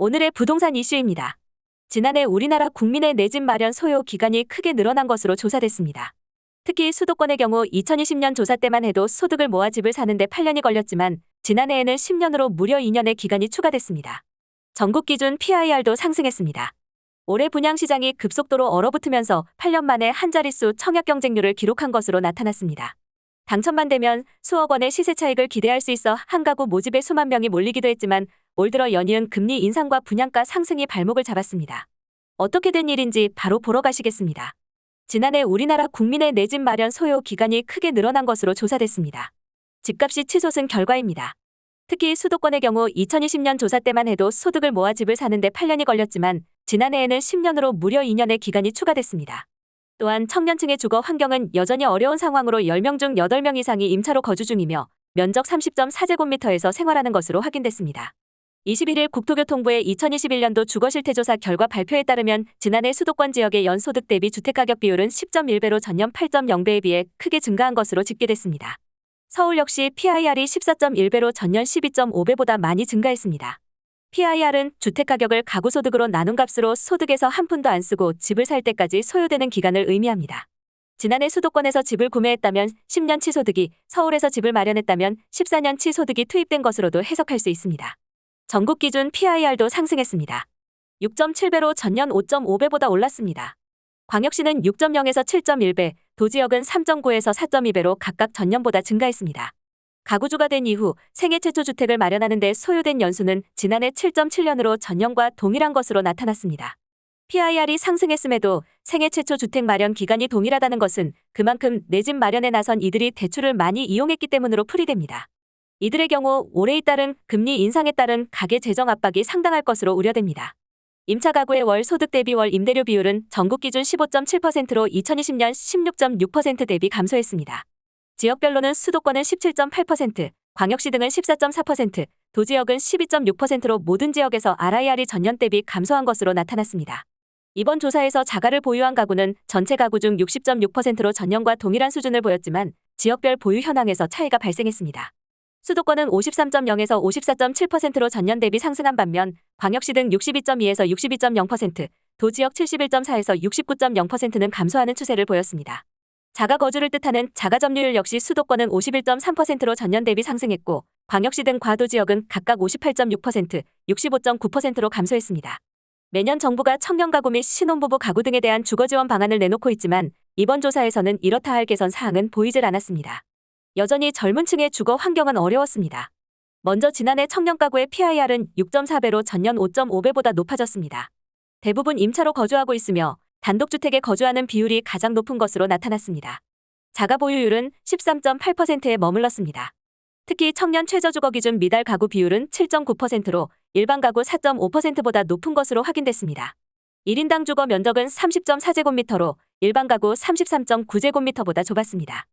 오늘의 부동산 이슈입니다. 지난해 우리나라 국민의 내 집 마련 소요 기간이 크게 늘어난 것으로 조사됐습니다. 특히 수도권의 경우 2020년 조사 때만 해도 소득을 모아 집을 사는데 8년이 걸렸지만 지난해에는 10년으로 무려 2년의 기간이 추가됐습니다. 전국 기준 PIR도 상승했습니다. 올해 분양 시장이 급속도로 얼어붙으면서 8년 만에 한 자릿수 청약 경쟁률을 기록한 것으로 나타났습니다. 당첨만 되면 수억 원의 시세 차익을 기대할 수 있어 한 가구 모집에 수만 명이 몰리기도 했지만 올 들어 연이은 금리 인상과 분양가 상승이 발목을 잡았습니다. 어떻게 된 일인지 바로 보러 가시겠습니다. 지난해 우리나라 국민의 내 집 마련 소요 기간이 크게 늘어난 것으로 조사됐습니다. 집값이 치솟은 결과입니다. 특히 수도권의 경우 2020년 조사 때만 해도 소득을 모아 집을 사는데 8년이 걸렸지만 지난해에는 10년으로 무려 2년의 기간이 추가됐습니다. 또한 청년층의 주거 환경은 여전히 어려운 상황으로 10명 중 8명 이상이 임차로 거주 중이며 면적 30.4제곱미터에서 생활하는 것으로 확인됐습니다. 21일 국토교통부의 2021년도 주거실태조사 결과 발표에 따르면 지난해 수도권 지역의 연소득 대비 주택가격 비율은 10.1배로 전년 8.0배에 비해 크게 증가한 것으로 집계됐습니다. 서울 역시 PIR이 14.1배로 전년 12.5배보다 많이 증가했습니다. PIR은 주택가격을 가구소득으로 나눈 값으로 소득에서 한 푼도 안 쓰고 집을 살 때까지 소요되는 기간을 의미합니다. 지난해 수도권에서 집을 구매했다면 10년치 소득이, 서울에서 집을 마련했다면 14년치 소득이 투입된 것으로도 해석할 수 있습니다. 전국 기준 PIR도 상승했습니다. 6.7배로 전년 5.5배보다 올랐습니다. 광역시는 6.0에서 7.1배, 도지역은 3.9에서 4.2배로 각각 전년보다 증가했습니다. 가구주가 된 이후 생애 최초 주택을 마련하는 데 소요된 연수는 지난해 7.7년으로 전년과 동일한 것으로 나타났습니다. PIR이 상승했음에도 생애 최초 주택 마련 기간이 동일하다는 것은 그만큼 내 집 마련에 나선 이들이 대출을 많이 이용했기 때문으로 풀이됩니다. 이들의 경우 올해에 따른 금리 인상에 따른 가계 재정 압박이 상당할 것으로 우려됩니다. 임차 가구의 월 소득 대비 월 임대료 비율은 전국 기준 15.7%로 2020년 16.6% 대비 감소했습니다. 지역별로는 수도권은 17.8%, 광역시 등은 14.4%, 도지역은 12.6%로 모든 지역에서 RIR이 전년 대비 감소한 것으로 나타났습니다. 이번 조사에서 자가를 보유한 가구는 전체 가구 중 60.6%로 전년과 동일한 수준을 보였지만 지역별 보유 현황에서 차이가 발생했습니다. 수도권은 53.0에서 54.7%로 전년 대비 상승한 반면 광역시 등 62.2에서 62.0%, 도지역 71.4에서 69.0%는 감소하는 추세를 보였습니다. 자가 거주를 뜻하는 자가 점유율 역시 수도권은 51.3%로 전년 대비 상승했고 광역시 등 과도 지역은 각각 58.6%, 65.9%로 감소했습니다. 매년 정부가 청년 가구 및 신혼부부 가구 등에 대한 주거 지원 방안을 내놓고 있지만 이번 조사에서는 이렇다 할 개선 사항은 보이질 않았습니다. 여전히 젊은 층의 주거 환경은 어려웠습니다. 먼저 지난해 청년 가구의 PIR은 6.4배로 전년 5.5배보다 높아졌습니다. 대부분 임차로 거주하고 있으며 단독주택에 거주하는 비율이 가장 높은 것으로 나타났습니다. 자가 보유율은 13.8%에 머물렀습니다. 특히 청년 최저주거 기준 미달 가구 비율은 7.9%로 일반 가구 4.5%보다 높은 것으로 확인됐습니다. 1인당 주거 면적은 30.4제곱미터로 일반 가구 33.9제곱미터보다 좁았습니다.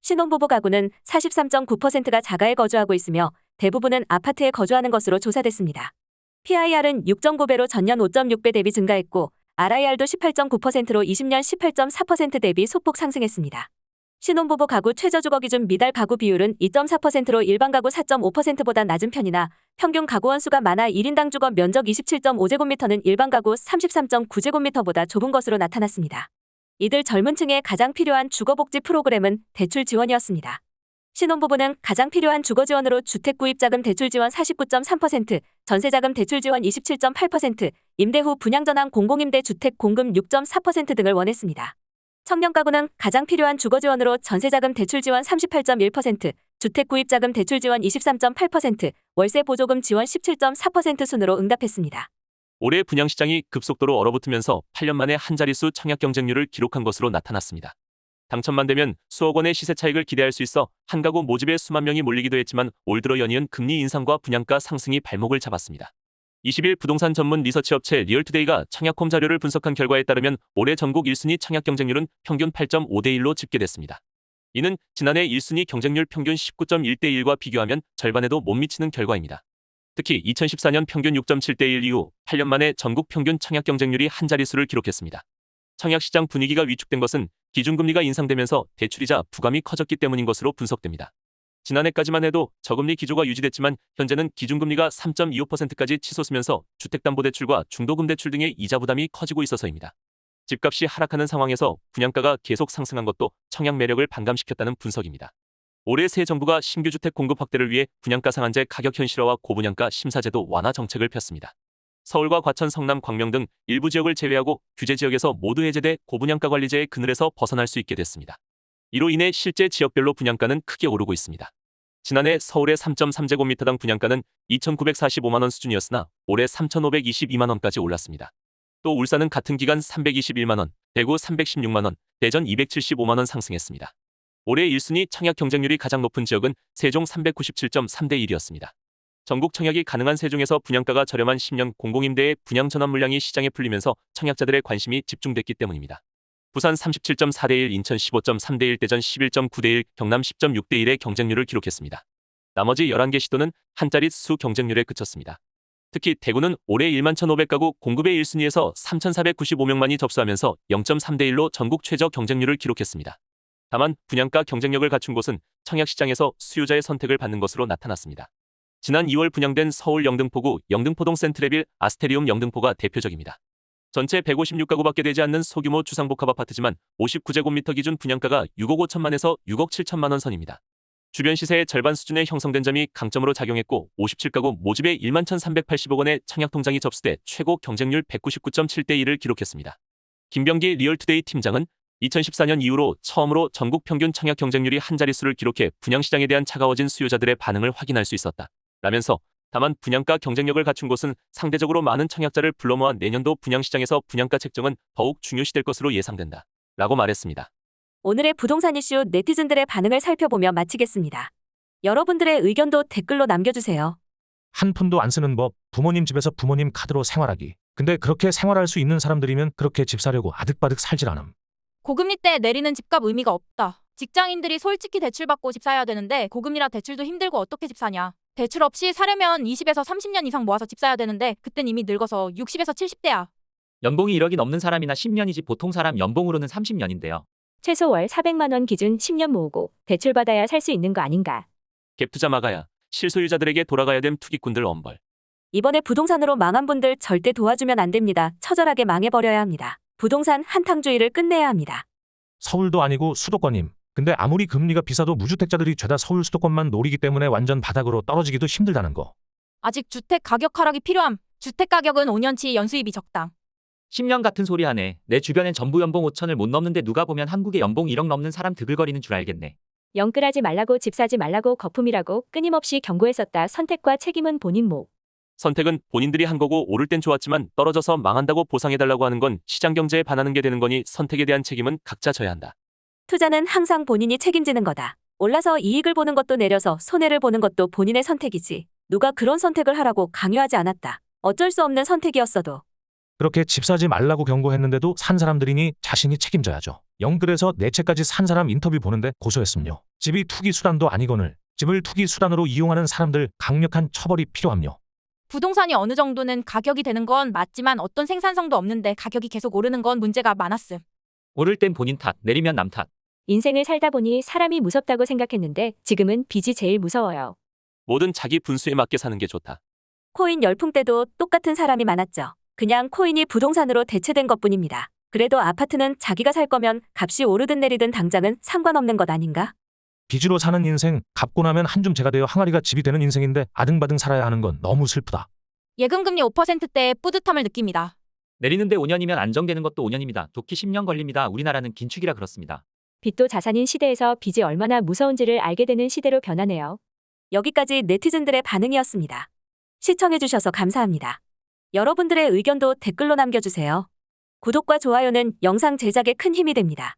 신혼부부 가구는 43.9%가 자가에 거주하고 있으며 대부분은 아파트에 거주하는 것으로 조사됐습니다. PIR은 6.9배로 전년 5.6배 대비 증가했고 RIR도 18.9%로 20년 18.4% 대비 소폭 상승했습니다. 신혼부부 가구 최저주거 기준 미달 가구 비율은 2.4%로 일반 가구 4.5%보다 낮은 편이나 평균 가구 원 수가 많아 1인당 주거 면적 27.5제곱미터는 일반 가구 33.9제곱미터보다 좁은 것으로 나타났습니다. 이들 젊은 층에 가장 필요한 주거복지 프로그램은 대출 지원이었습니다. 신혼부부는 가장 필요한 주거 지원으로 주택 구입자금 대출 지원 49.3%, 전세자금 대출 지원 27.8%, 임대 후 분양 전환 공공임대 주택 공급 6.4% 등을 원했습니다. 청년 가구는 가장 필요한 주거 지원으로 전세자금 대출 지원 38.1%, 주택 구입 자금 대출 지원 23.8%, 월세 보조금 지원 17.4% 순으로 응답했습니다. 올해 분양 시장이 급속도로 얼어붙으면서 8년 만에 한 자릿수 청약 경쟁률을 기록한 것으로 나타났습니다. 당첨만 되면 수억 원의 시세 차익을 기대할 수 있어 한 가구 모집에 수만 명이 몰리기도 했지만 올 들어 연이은 금리 인상과 분양가 상승이 발목을 잡았습니다. 20일 부동산 전문 리서치 업체 리얼투데이가 청약홈 자료를 분석한 결과에 따르면 올해 전국 1순위 청약 경쟁률은 평균 8.5대 1로 집계됐습니다. 이는 지난해 1순위 경쟁률 평균 19.1대 1과 비교하면 절반에도 못 미치는 결과입니다. 특히 2014년 평균 6.7대 1 이후 8년 만에 전국 평균 청약 경쟁률이 한 자릿수를 기록했습니다. 청약 시장 분위기가 위축된 것은 기준금리가 인상되면서 대출이자 부담이 커졌기 때문인 것으로 분석됩니다. 지난해까지만 해도 저금리 기조가 유지됐지만 현재는 기준금리가 3.25%까지 치솟으면서 주택담보대출과 중도금대출 등의 이자 부담이 커지고 있어서입니다. 집값이 하락하는 상황에서 분양가가 계속 상승한 것도 청약 매력을 반감시켰다는 분석입니다. 올해 새 정부가 신규 주택 공급 확대를 위해 분양가 상한제 가격 현실화와 고분양가 심사제도 완화 정책을 폈습니다. 서울과 과천, 성남, 광명 등 일부 지역을 제외하고 규제 지역에서 모두 해제돼 고분양가 관리제의 그늘에서 벗어날 수 있게 됐습니다. 이로 인해 실제 지역별로 분양가는 크게 오르고 있습니다. 지난해 서울의 3.3제곱미터당 분양가는 2,945만 원 수준이었으나 올해 3,522만 원까지 올랐습니다. 또 울산은 같은 기간 321만 원, 대구 316만 원, 대전 275만 원 상승했습니다. 올해 1순위 청약 경쟁률이 가장 높은 지역은 세종 397.3대 1이었습니다. 전국 청약이 가능한 세종에서 분양가가 저렴한 10년 공공임대의 분양 전환 물량이 시장에 풀리면서 청약자들의 관심이 집중됐기 때문입니다. 부산 37.4대 1, 인천 15.3대 1, 대전 11.9대 1, 경남 10.6대 1의 경쟁률을 기록했습니다. 나머지 11개 시도는 한자릿 수 경쟁률에 그쳤습니다. 특히 대구는 올해 1만 1,500가구 공급의 1순위에서 3,495명만이 접수하면서 0.3대 1로 전국 최저 경쟁률을 기록했습니다. 다만 분양가 경쟁력을 갖춘 곳은 청약시장에서 수요자의 선택을 받는 것으로 나타났습니다. 지난 2월 분양된 서울 영등포구 영등포동 센트레빌 아스테리움 영등포가 대표적입니다. 전체 156가구밖에 되지 않는 소규모 주상복합 아파트지만 59제곱미터 기준 분양가가 6억 5천만에서 6억 7천만 원 선입니다. 주변 시세의 절반 수준에 형성된 점이 강점으로 작용했고 57가구 모집에 1만 1,380억 원의 청약 통장이 접수돼 최고 경쟁률 199.7대 1을 기록했습니다. 김병기 리얼투데이 팀장은 2014년 이후로 처음으로 전국 평균 청약 경쟁률이 한 자릿수를 기록해 분양시장에 대한 차가워진 수요자들의 반응을 확인할 수 있었다. 라면서 다만 분양가 경쟁력을 갖춘 곳은 상대적으로 많은 청약자를 불러 모아 내년도 분양시장에서 분양가 책정은 더욱 중요시될 것으로 예상된다. 라고 말했습니다. 오늘의 부동산 이슈 네티즌들의 반응을 살펴보며 마치겠습니다. 여러분들의 의견도 댓글로 남겨주세요. 한 푼도 안 쓰는 법, 부모님 집에서 부모님 카드로 생활하기. 근데 그렇게 생활할 수 있는 사람들이면 그렇게 집 사려고 아득바득 살질 않음. 고금리 때 내리는 집값 의미가 없다. 직장인들이 솔직히 대출 받고 집 사야 되는데 고금리라 대출도 힘들고 어떻게 집 사냐. 대출 없이 사려면 20에서 30년 이상 모아서 집 사야 되는데 그땐 이미 늙어서 60에서 70대야. 연봉이 1억이 넘는 사람이나 10년이지 보통 사람 연봉으로는 30년인데요. 최소 월 400만 원 기준 10년 모으고 대출 받아야 살 수 있는 거 아닌가. 갭 투자 막아야 실소유자들에게 돌아가야 됨 투기꾼들 엄벌. 이번에 부동산으로 망한 분들 절대 도와주면 안 됩니다. 처절하게 망해버려야 합니다. 부동산 한탕주의를 끝내야 합니다. 서울도 아니고 수도권임. 근데 아무리 금리가 비싸도 무주택자들이 죄다 서울 수도권만 노리기 때문에 완전 바닥으로 떨어지기도 힘들다는 거. 아직 주택 가격 하락이 필요함. 주택 가격은 5년치 연수입이 적당. 10년 같은 소리 하네. 내 주변엔 전부 연봉 5천을 못 넘는데 누가 보면 한국의 연봉 1억 넘는 사람 드글거리는 줄 알겠네. 영끌하지 말라고 집 사지 말라고 거품이라고 끊임없이 경고했었다. 선택과 책임은 본인 몫. 선택은 본인들이 한 거고 오를 땐 좋았지만 떨어져서 망한다고 보상해달라고 하는 건 시장 경제에 반하는 게 되는 거니 선택에 대한 책임은 각자 져야 한다. 투자는 항상 본인이 책임지는 거다. 올라서 이익을 보는 것도 내려서 손해를 보는 것도 본인의 선택이지. 누가 그런 선택을 하라고 강요하지 않았다. 어쩔 수 없는 선택이었어도. 그렇게 집 사지 말라고 경고했는데도 산 사람들이니 자신이 책임져야죠. 영글에서 네 채까지 산 사람 인터뷰 보는데 고소했음요. 집이 투기 수단도 아니거늘 집을 투기 수단으로 이용하는 사람들 강력한 처벌이 필요함요. 부동산이 어느 정도는 가격이 되는 건 맞지만 어떤 생산성도 없는데 가격이 계속 오르는 건 문제가 많았음. 오를 땐 본인 탓, 내리면 남 탓. 인생을 살다 보니 사람이 무섭다고 생각했는데 지금은 빚이 제일 무서워요. 뭐든 자기 분수에 맞게 사는 게 좋다. 코인 열풍 때도 똑같은 사람이 많았죠. 그냥 코인이 부동산으로 대체된 것 뿐입니다. 그래도 아파트는 자기가 살 거면 값이 오르든 내리든 당장은 상관없는 것 아닌가? 빚으로 사는 인생, 갚고 나면 한줌 재가 되어 항아리가 집이 되는 인생인데 아등바등 살아야 하는 건 너무 슬프다. 예금금리 5%대의 뿌듯함을 느낍니다. 내리는데 5년이면 안정되는 것도 5년입니다. 좋기 10년 걸립니다. 우리나라는 긴축이라 그렇습니다. 빚도 자산인 시대에서 빚이 얼마나 무서운지를 알게 되는 시대로 변하네요. 여기까지 네티즌들의 반응이었습니다. 시청해주셔서 감사합니다. 여러분들의 의견도 댓글로 남겨주세요. 구독과 좋아요는 영상 제작에 큰 힘이 됩니다.